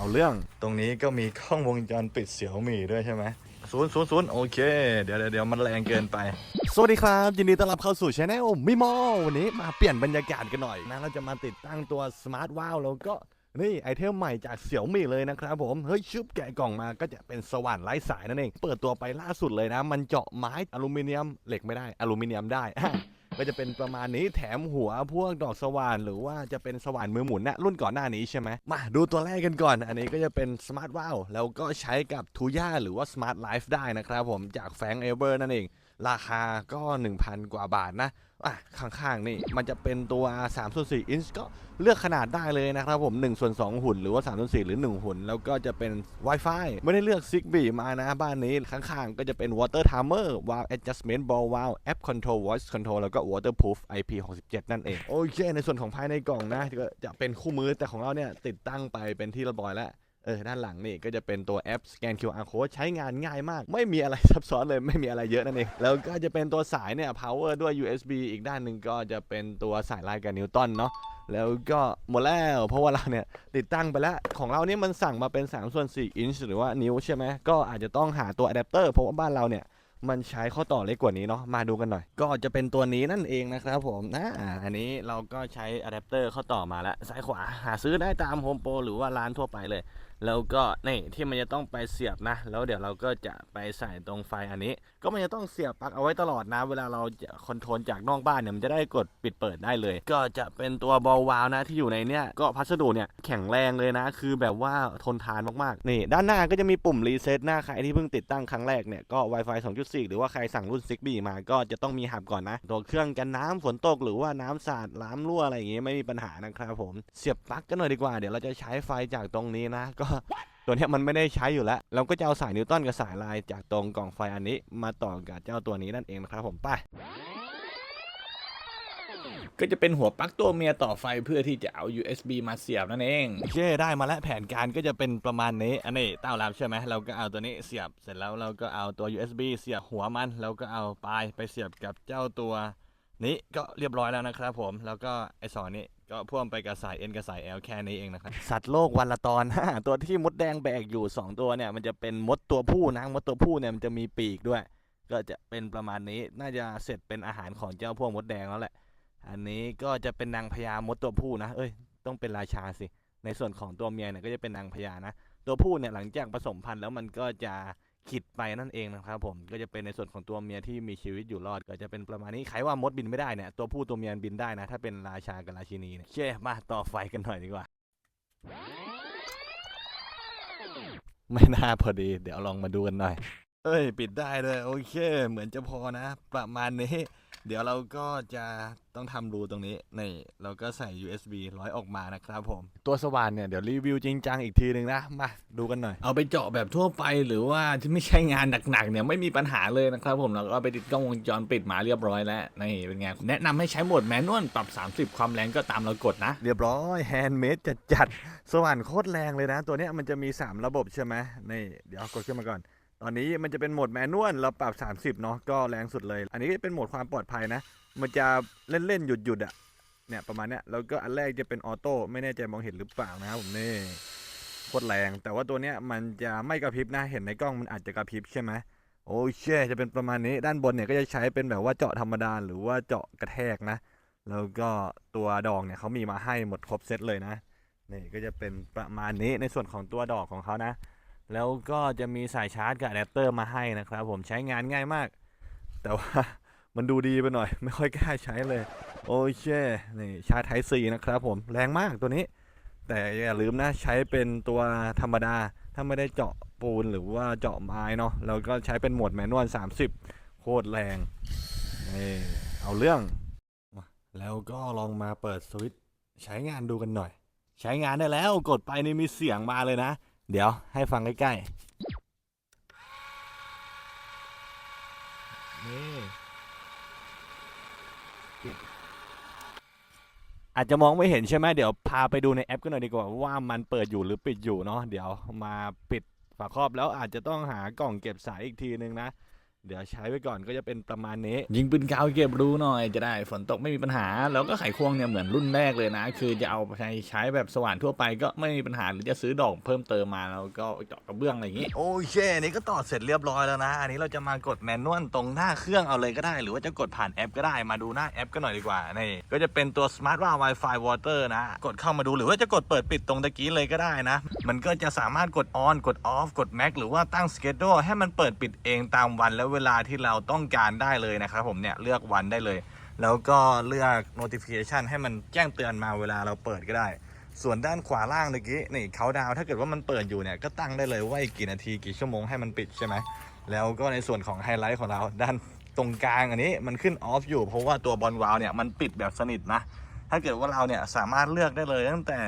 เอาเรื่องตรงนี้ก็มีกล้องวงจรปิดเสี่ยวมี่ด้วยใช่ไหมศูนย์ศูนย์ศูนย์โอเค เดี๋ยวเดี๋ยวเดี๋ยวมันแรงเกินไป สวัสดีครับยินดีต้อนรับเข้าสู่ช anel มิมอวันนี้มาเปลี่ยนบรรยากาศกันหน่อยนะเราจะมาติดตั้งตัวสมาร์ทว้าวแล้วก็นี่ไอเทมใหม่จากเสี่ยวมี่เลยนะครับผม เฮ้ยชึบแกะกล่องมาก็จะเป็นสว่านไร้สายนั่นเอง เปิดตัวไปล่าสุดเลยนะ มันเจาะไม้อลูมิเนียมเหล็กไม่ได้อลูมิเนียมได้ ก็จะเป็นประมาณนี้แถมหัวพวกดอกสว่านหรือว่าจะเป็นสว่านมือหมุนนะรุ่นก่อนหน้านี้ใช่ไหมมาดูตัวแรกกันก่อน อันนี้ก็จะเป็นสมาร์ทว้าวแล้วก็ใช้กับทูย่าหรือว่าสมาร์ทไลฟ์ได้นะครับผมจากแฟงเอเวอร์นั่นเอง ราคาก็ 1,000 กว่าบาทนะอะข้างๆนี่มันจะเป็นตัว3ส่วน4อินช์ก็เลือกขนาดได้เลยนะครับผม1ส่วน2หุ่นหรือว่า3ส่วน4หรือ 1 หุ่น แล้วก็จะเป็น Wi-Fi ไม่ได้เลือก Zigbee มานะบ้านนี้ข้างๆ ก็จะเป็น Water Timer Valve Adjustment Ball Valve App Control Voice Control แล้วก็ Waterproof IP67 นั่นเอง โอเค ในส่วนของภายในกล่องนะก็จะเป็นคู่มือแต่ของเราเนี่ยติดตั้งไปเป็นที่เรียบร้อยแล้ว เออด้านหลังนี่ก็จะเป็นตัวแอปสแกน QR code ใช้งานง่ายมาก ไม่มีอะไรซับซ้อนเลยไม่มีอะไรเยอะนั่นเอง แล้วก็จะเป็นตัวสายเนี่ย power ด้วย USB อีกด้านหนึ่งก็จะเป็นตัวสายลายกับนิวตันเนาะแล้วก็หมดแล้วเพราะว่าเราเนี่ยติดตั้งไปแล้ว ของเราเนี่ยมันสั่งมาเป็น3ส่วน4อินช์หรือว่านิ้วใช่ไหมก็อาจจะต้องหาตัวอะแดปเตอร์เพราะว่าบ้านเราเนี่ยมันใช้ข้อต่อเล็กกว่านี้เนาะ มาดูกันหน่อย ก็จะเป็นตัวนี้นั่นเองนะครับผมนะอันนี้เราก็ใช้อะแดปเตอร์ข้อต่อมาแล้ว ซ้ายขวาหาซื้อได้ตามโฮมโปรหรือว่าร้านทั่วไปเลย แล้วก็นี่ที่มันจะต้องไปเสียบนะ แล้วเดี๋ยวเราก็จะไปใส่ตรงไฟอันนี้ ก็มันจะต้องเสียบปลั๊กเอาไว้ตลอดนะ เวลาเราจะคอนโทรลจากนอกบ้านเนี่ยมันจะได้กดปิดเปิดได้เลย ก็จะเป็นตัวบอลวาล์วนะที่อยู่ในเนี่ยก็พัสดุเนี่ยแข็งแรงเลยนะ คือแบบว่าทนทานมากๆนี่ ด้านหน้าก็จะมีปุ่มรีเซ็ตหน้าใครที่เพิ่งติดตั้งครั้งแรกเนี่ยก็ Wi-Fi 2.4 หรือว่าใครสั่งรุ่น Zigbee มาก็จะต้องมีหับก่อนนะตัวเครื่องกันน้ำฝนตกหรือว่าน้ำสาดน้ำรั่วอะไรอย่างงี้ไม่มีปัญหานะครับผมเสียบปลั๊กกันหน่อยดีกว่าเดี๋ยวเราจะใช้ไฟจากตรงนี้นะก็ตัวเนี้ยมันไม่ได้ใช้อยู่แล้ว เราก็จะเอาสายนิวตันกับสายลายจากตรงกล่องไฟอันนี้มาต่อกับเจ้าตัวนี้นั่นเองนะครับผมไปก็จะเป็นหัวปลั๊กตัวเมียต่อไฟเพื่อที่จะเอา USB มาเสียบนั่นเองโอเคได้มาแล้วแผนการก็จะเป็นประมาณนี้ อันนี้เต้ารับใช่ไหมเราก็เอาตัวนี้เสียบเสร็จแล้วเราก็เอาตัว USB เสียบหัวมัน แล้วก็เอาปลายไปเสียบกับเจ้าตัวนี้ก็เรียบร้อยแล้วนะครับผม แล้วก็ไอสอนนี้ ก็พ่วงไปกับสาย N กับสาย L แค่นี้เองนะครับ สัตว์โลกวันละตอนตัวที่มดแดงแบกอยู่ 2 ตัวเนี่ย มันจะเป็นมดตัวผู้นะ มดตัวผู้เนี่ยมันจะมีปีกด้วย ก็จะเป็นประมาณนี้ น่าจะเสร็จเป็นอาหารของเจ้าพวกมดแดงแล้วแหละ อันนี้ก็จะเป็นนางพญามดตัวผู้นะ เอ้ย ต้องเป็นราชาสิ ในส่วนของตัวเมียเนี่ยก็จะเป็นนางพญานะ ตัวผู้เนี่ยหลังจากผสมพันธุ์แล้วมันก็จะ ขิดไปนั่นเองนะครับผมก็จะเป็นในส่วนของตัวเมียที่มีชีวิตอยู่รอดก็จะเป็นประมาณนี้ใครว่ามดบินไม่ได้เนี่ยตัวผู้ตัวเมียบินได้นะ ถ้าเป็นราชากับราชินีเนี่ยเช่มาต่อไฟกันหน่อยดีกว่า ไม่น่าพอดี เดี๋ยวลองมาดูกันหน่อย เอ้ย ปิดได้เลยโอเค เหมือนจะพอนะ ประมาณนี้ เดี๋ยวเราก็จะต้องทำรูตรงนี้นี่เราก็ใส่ USB ร้อยออกมานะครับผม ตัวสว่านเนี่ยเดี๋ยวรีวิวจริงจังอีกทีหนึ่งนะ มาดูกันหน่อย เอาไปเจาะแบบทั่วไปหรือว่าที่ไม่ใช่งานหนักๆเนี่ยไม่มีปัญหาเลยนะครับผมเราก็เอาไปติดกล้องวงจรปิดมาเรียบร้อยแล้วนี่เป็นไงแนะนำให้ใช้โหมดแมนนวลปรับ 30 ความแรงก็ตามเรากดนะ เรียบร้อยแฮนด์เมดจัดจัดๆสว่านโคตรแรงเลยนะ ตัวเนี้ยมันจะมี 3 ระบบใช่ไหมนี่เดี๋ยวเอากดขึ้นมาก่อน ตอนนี้มันจะเป็นโหมดแมนนวลเราปรับ 30 เนาะก็แรงสุดเลย อันนี้เป็นโหมดความปลอดภัยนะ มันจะเล่นๆหยุดๆอะเนี่ยประมาณเนี้ยแล้วก็อันแรกจะเป็นออโต้ไม่แน่ใจมองเห็นหรือเปล่านะครับผมนี่โคตรแรง แต่ว่าตัวเนี้ยมันจะไม่กระพริบนะเห็นในกล้องมันอาจจะกระพริบใช่ไหมโอเคจะเป็นประมาณนี้ด้านบนเนี่ยก็จะใช้เป็นแบบว่าเจาะธรรมดาหรือว่าเจาะกระแทกนะ แล้วก็ตัวดอกเนี่ยเขามีมาให้หมดครบเซตเลยนะนี่ก็จะเป็นประมาณนี้ในส่วนของตัวดอกของเขานะ แล้วก็จะมีสายชาร์จกับอะแดปเตอร์มาให้นะครับผมใช้งานง่ายมาก แต่ว่ามันดูดีไปหน่อย ไม่ค่อยกล้าใช้เลย โอเคนี่ชาร์จไทซีนะครับผมแรงมากตัวนี้ แต่อย่าลืมนะใช้เป็นตัวธรรมดา ถ้าไม่ได้เจาะปูนหรือว่าเจาะไม้เนาะแล้วก็ใช้เป็นโหมดแมนนวล 30 โคตรแรงนี่เอาเรื่อง แล้วก็ลองมาเปิดสวิตช์ใช้งานดูกันหน่อย ใช้งานได้แล้วกดไปนี่มีเสียงมาเลยนะ เดี๋ยวให้ฟังใกล้ๆ นี่ อาจจะมองไม่เห็นใช่ไหมเดี๋ยวพาไปดูในแอปกันหน่อยดีกว่า ว่ามันเปิดอยู่หรือปิดอยู่เนาะ เดี๋ยวมาปิดฝาครอบแล้วอาจจะต้องหากล่องเก็บสายอีกทีนึงนะ เดี๋ยวใช้ไว้ก่อนก็จะเป็นประมาณนี้ ยิงปืนกาวเก็บรูหน่อยจะได้ฝนตกไม่มีปัญหา แล้วก็ไขควงเนี่ยเหมือนรุ่นแรกเลยนะ คือจะเอาไปใช้แบบสว่านทั่วไปก็ไม่มีปัญหาหรือจะซื้อดอกเพิ่มเติมมาแล้วก็เจาะกระเบื้องอะไรอย่างงี้ โอเคอันนี้ก็ต่อเสร็จเรียบร้อยแล้วนะ อันนี้เราจะมากดแมนนวลตรงหน้าเครื่องเอาเลยก็ได้ หรือว่าจะกดผ่านแอปก็ได้มาดูหน้าแอปกันหน่อยดีกว่านี่ก็จะเป็นตัว Smart w a Wi-Fi Water นะ กดเข้ามาดูหรือว่าจะกดเปิดปิดตรงตะกี้เลยก็ได้นะ มันก็จะสามารถกด on กด off กด max หรือว่าตั้ง schedule ให้มันเปิดปิดเองตามวันและเวลาที่เราต้องการได้เลยนะครับผมเนี่ยเลือกวันได้เลย แล้วก็เลือก notification ให้มันแจ้งเตือนมาเวลาเราเปิดก็ได้ ส่วนด้านขวาล่างเมื่อกี้นี่เขาดาวถ้าเกิดว่ามันเปิดอยู่เนี่ยก็ตั้งได้เลยว่าอีกกี่นาทีกี่ชั่วโมงให้มันปิดใช่ไหมแล้วก็ในส่วนของไฮไลท์ของเราด้านตรงกลางอันนี้มันขึ้นออฟอยู่เพราะว่าตัวบอลวาลเนี่ยมันปิดแบบสนิทนะถ้าเกิดว่าเราเนี่ยสามารถเลือกได้เลยตั้งแต่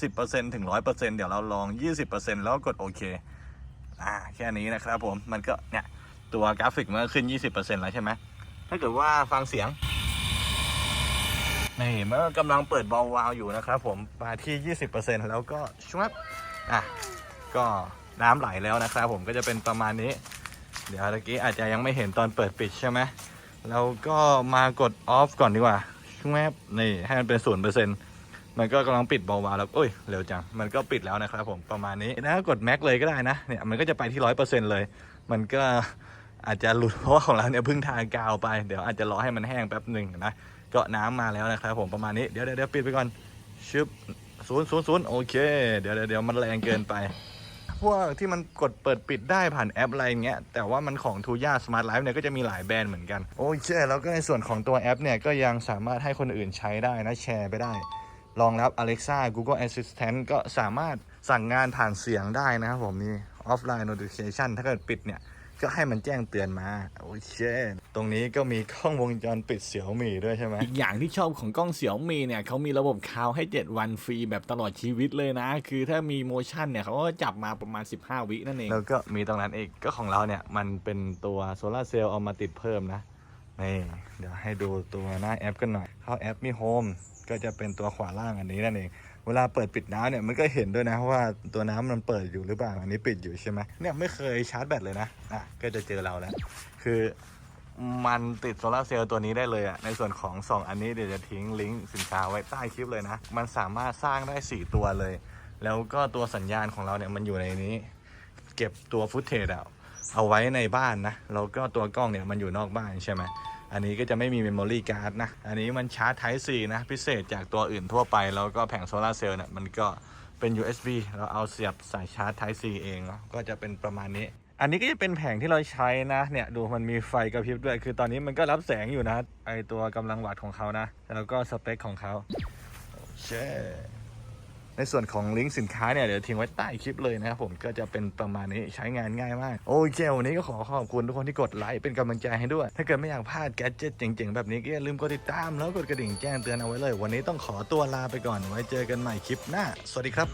10%ถึง 100%เดี๋ยวเราลอง 20%แล้วกดโอเค อ่า แค่นี้นะครับผม มันก็เนี่ย ตัวกราฟิกมันก็ขึ้น 20%แล้วใช่ไหม ถ้าเกิดว่าฟังเสียง นี่เมื่อกำลังเปิดบอลวาล์วอยู่นะครับผม มาที่ 20%แล้วก็ชวบอะ ก็น้ำไหลแล้วนะครับผมก็จะเป็นประมาณนี้ เดี๋ยวตะกี้อาจจะยังไม่เห็นตอนเปิดปิดใช่ไหม แล้วก็มากดออฟก่อนดีกว่าชวบนี่ให้มันเป็นศูนย์เปอร์เซ็นต์มันก็กำลังปิดบอลวาล์วแล้วโอ้ย เร็วจัง มันก็ปิดแล้วนะครับผมประมาณนี้นะกดแม็กเลยก็ได้นะ เนี่ย มันก็จะไปที่ร้อยเปอร์เซ็นต์เลย มันก็ อาจจะหลุดเพราะว่าของเราเนี่ยเพิ่งทากาวไปเดี๋ยวอาจจะรอให้มันแห้งแป๊บหนึ่งนะก็น้ำมาแล้วนะครับผมประมาณนี้เดี๋ยวเดี๋ยวปิดไปก่อนชึบศูนย์ศูนย์ศูนย์โอเค เดี๋ยวเดี๋ยวมันแรงเกินไป พวกที่มันกดเปิดปิดได้ผ่านแอปอะไรเงี้ย แต่ว่ามันของ t ูย่าสมาร์ทไลฟ์เนี่ยก็จะมีหลายแบรนด์เหมือนกัน โอเค แล้วก็ในส่วนของตัวแอปเนี่ย ก็ยังสามารถให้คนอื่นใช้ได้นะ แชร์ไปได้ รองรับ Alexa Google Assistant ก็สามารถสั่งงานผ่านเสียงได้นะครับผมมีออฟไลน์ notification ถ้าเกิดปิดเนี่ย ก็ให้มันแจ้งเตือนมา โอเคตรงนี้ก็มีกล้องวงจรปิดเสี่ยวมี่ด้วยใช่ไหมอีกอย่างที่ชอบของกล้องเสี่ยวมีเนี่ยเขามีระบบคาวให้ 7 วันฟรีแบบตลอดชีวิตเลยนะ คือถ้ามีโมชั่นเนี่ยเขาก็จับมาประมาณ 15 วินั่นเอง แล้วก็มีตรงนั้นอีกก็ของเราเนี่ยมันเป็นตัวโซลาร์เซลล์เอามาติดเพิ่มนะนี่เดี๋ยวให้ดูตัวหน้าแอปกันหน่อย เข้าแอปมีโฮมก็จะเป็นตัวขวาล่างอันนี้นั่นเอง เวลาเปิดปิดน้ำเนี่ยมันก็เห็นด้วยนะว่าตัวน้ำมันเปิดอยู่หรือเปล่าอันนี้ปิดอยู่ใช่ไหมเนี่ยไม่เคยชาร์จแบตเลยนะอะก็จะเจอเราแล้ว คือมันติดโซลาร์เซลล์ตัวนี้ได้เลยอะในส่วนของ 2 อันนี้เดี๋ยวจะทิ้งลิงก์สินค้าไว้ใต้คลิปเลยนะ มันสามารถสร้างได้ 4 ตัวเลย แล้วก็ตัวสัญญาณของเราเนี่ยมันอยู่ในนี้ เก็บตัวฟุตเทจอะเอาไว้ในบ้านนะแล้วก็ตัวกล้องเนี่ยมันอยู่นอกบ้านใช่ไหม อันนี้ก็จะไม่มีเมมโมรี่การ์ดนะ อันนี้มันชาร์จ Type C นะ พิเศษจากตัวอื่นทั่วไป แล้วก็แผงโซลาเซลล์เนี่ยมันก็เป็น USB เราเอาเสียบสายชาร์จ Type C เองเนาะก็จะเป็นประมาณนี้ อันนี้ก็จะเป็นแผงที่เราใช้นะเนี่ยดูมันมีไฟกระพริบด้วย คือตอนนี้มันก็รับแสงอยู่นะไอตัวกำลังวัตต์ของเขานะ แล้วก็สเปคของเขาโอเค ในส่วนของลิงก์สินค้าเนี่ยเดี๋ยวทิ้งไว้ใต้คลิปเลยนะครับผมก็จะเป็นประมาณนี้ใช้งานง่ายมาก โอเควันนี้ก็ขอขอบคุณทุกคนที่กดไลค์เป็นกำลังใจให้ด้วย ถ้าเกิดไม่อยากพลาดแกจิตเจ๋งๆ แบบนี้ก็อย่าลืมกดติดตามแล้วกดกระดิ่งแจ้งเตือนเอาไว้เลย วันนี้ต้องขอตัวลาไปก่อนไว้เจอกันใหม่คลิปหน้า สวัสดีครับ